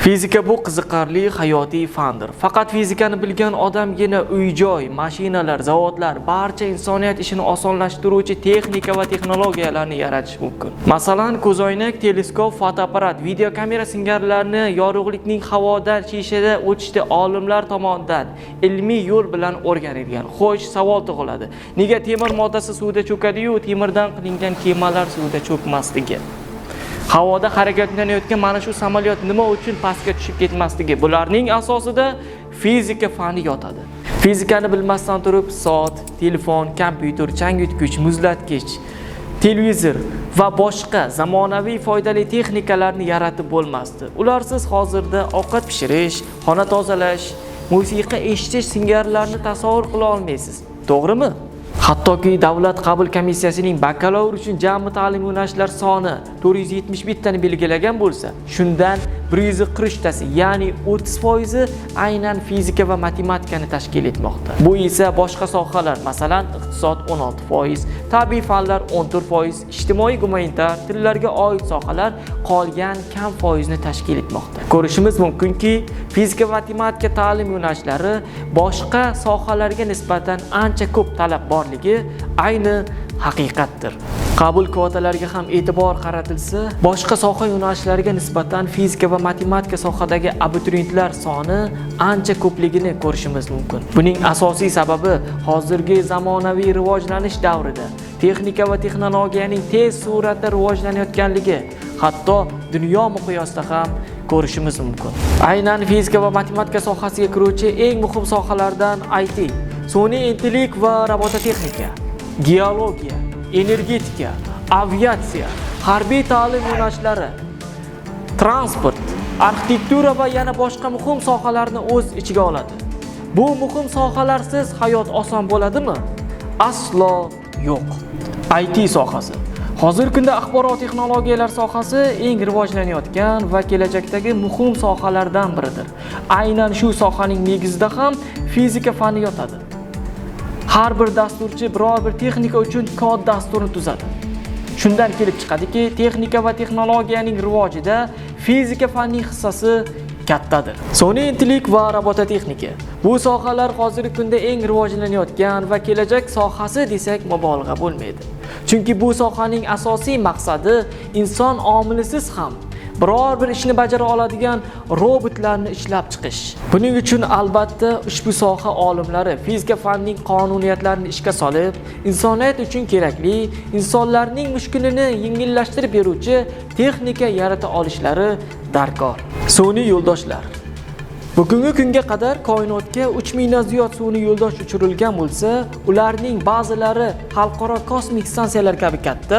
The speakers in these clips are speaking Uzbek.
Fizika bu qiziqarli hayotiy fandir. Faqat fizikani bilgan odamgina uy-joy, mashinalar, zavodlar, barcha insoniyat ishini osonlashtiruvchi texnika va texnologiyalarni yaratish mumkin. Masalan, ko'zoynak, teleskop, fotoapparat, videokamera singarilarni yorug'likning havodan shishada o'tishda olimlar tomonidan ilmiy yo'l bilan o'rganilgan. Xo'sh, savol tug'iladi. Nega temir moddasi suvda cho'kadi-yu, temirdan qilingan kemalar suvda cho'kmasligi? Havoda harakatlanayotgan mana shu samolyot nima uchun pastga tushib ketmasligi? Bularning asosida fizika fani yotadi. Fizikani bilmasdan turib soat telefon kompyuter changyutgich muzlatgich televizor va boshqa zamonaviy foydali texnikalarni yaratib bo'lmasdi. Ularsiz hozirda ovqat pishirish xona tozalash musiqa eshitish singarilarni tasavvur qila olmaysiz. To'g'rimi? Hattoki davlat qabul komissiyasining bakalavr uchun jami ta'lim yo'nalishlari soni 471 tani belgilagan bo'lsa, shundan 140 tasi, ya'ni 30% aynan fizika va matematikani tashkil etmoqda. Bu esa boshqa sohalar, masalan, iqtisod 16%, tabiiy fanlar 14%, ijtimoiy gumanitar, tillarga oid sohalar qolgan kam foizni tashkil etmoqda. Ko'rishimiz mumkinki, fizika va matematika ta'lim yo'nalishlari boshqa sohalarga nisbatan ancha ko'p talab borligi ayni haqiqatdir. Qabul kvotalariga ham e'tibor qaratilsa, boshqa soha yo'nalishlariga nisbatan fizika va matematika sohadagi abituriyentlar soni ancha ko'pligini ko'rishimiz mumkin. Buning asosiy sababi hozirgi zamonaviy rivojlanish davrida texnika va texnologiyaning tez suratda rivojlanayotganligi, hatto dunyo miqyosida ham ko'rishimiz mumkin. Aynan fizika va matematika sohasiga kiruvchi eng muhim sohalardan IT, sun'iy intellekt va robototexnika, geologiya, energetika, aviatsiya, harbiy ta'lim yo'nalishlari, transport, arxitektura va yana boshqa muhim sohalarni o'z ichiga oladi. Bu muhim sohalarsiz hayot oson bo'ladimi? Aslo yo'q. IT sohasi Hozirgi kunda axborot texnologiyalar sohasi eng rivojlanayotgan va kelajakdagi muhim sohalardan biridir. Aynan shu sohaning negizida ham fizika fani yotadi. Har bir dasturchi biror bir texnika uchun kod dasturini tuzadi. Shundan kelib chiqadiki, texnika va texnologiyaning rivojida fizika fanining hissasi kattadir. Sun'iy intellekt va robototexnika bu sohalar hozirgi kunda eng rivojlanayotgan va kelajak sohasi desak mubolag'a bo'lmaydi. Chunki bu sohaning asosiy maqsadi inson omilisiz ham biror bir ishni bajara oladigan robotlarni ishlab chiqish. Buning uchun albatta ushbu soha olimlari fizika fanining qonuniyatlarini ishga solib, insoniyat uchun kerakli, insonlarning mushkulini yengillashtirib beruvchi texnika yarata olishlari darkor. Sun'iy yo'ldoshlar Bugungi kunga qadar koinotga 3000 mingdan ziyod sun'iy yo'ldosh uchirilgan bo'lsa, ularning ba'zilari xalqaro kosmik stansiyalar kabi katta,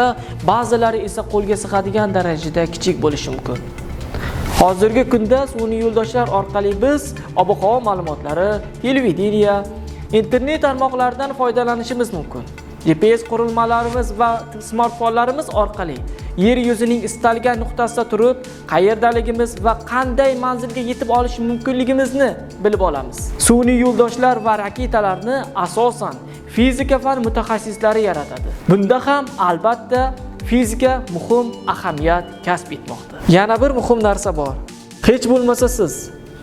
ba'zilari esa qo'lga sig'adigan darajada kichik bo'lishi mumkin. Hozirgi kunda sun'iy yo'ldoshlar orqali biz ob-havo ma'lumotlari, televideniya, internet tarmoqlaridan foydalanishimiz mumkin. GPS qurilmalarimiz va smartfonlarimiz orqali yer yuzining istalgan nuqtasida turib, qayerdaligimiz va qanday manzilga yetib olish mumkinligimizni bilib olamiz. Sun'iy yo'ldoshlar va raketalarni asosan fizika fan mutaxassislari yaratadi. Bunda ham albatta fizika muhim ahamiyat kasb etmoqda. Yana bir muhim narsa bor. Hech bo'lmasa siz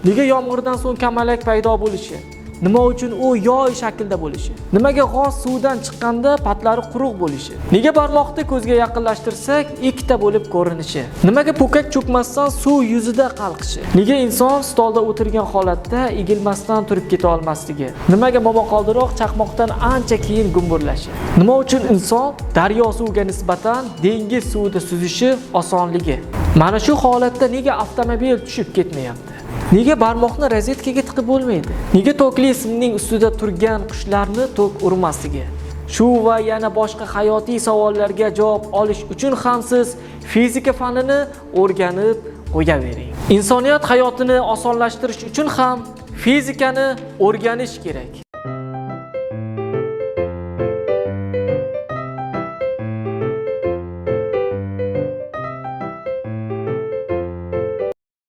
nega yomg'irdan so'ng kamalak paydo bo'lishi Nima uchun u yoy shaklda bo'lishi? Nimaga g'oz suvdan chiqqanda patlari quruq bo'lishi? Nega barmoqni ko'zga yaqinlashtirsak ikkita bo'lib ko'rinishi? Nimaga po'kak cho'kmasdan suv yuzida qalqishi? Nega inson stolda o'tirgan holatda egilmasdan turib keta olmasligi? Nimaga momaqoldiroq chaqmoqdan ancha keyin gumburlashi? Nima uchun inson daryo suviga nisbatan dengiz suvida suzishi osonligi? Mana shu holatda nega avtomobil tushib ketmayapti? Nega barmoqni rozetkaga tiqib bo'lmaydi? Nega tokli simning ustida turgan qushlarni tok urmasligi? Shu va yana boshqa hayotiy savollarga javob olish uchun ham siz fizika fanini o'rganib qo'yavering. Insoniyat hayotini osonlashtirish uchun ham fizikani o'rganish kerak.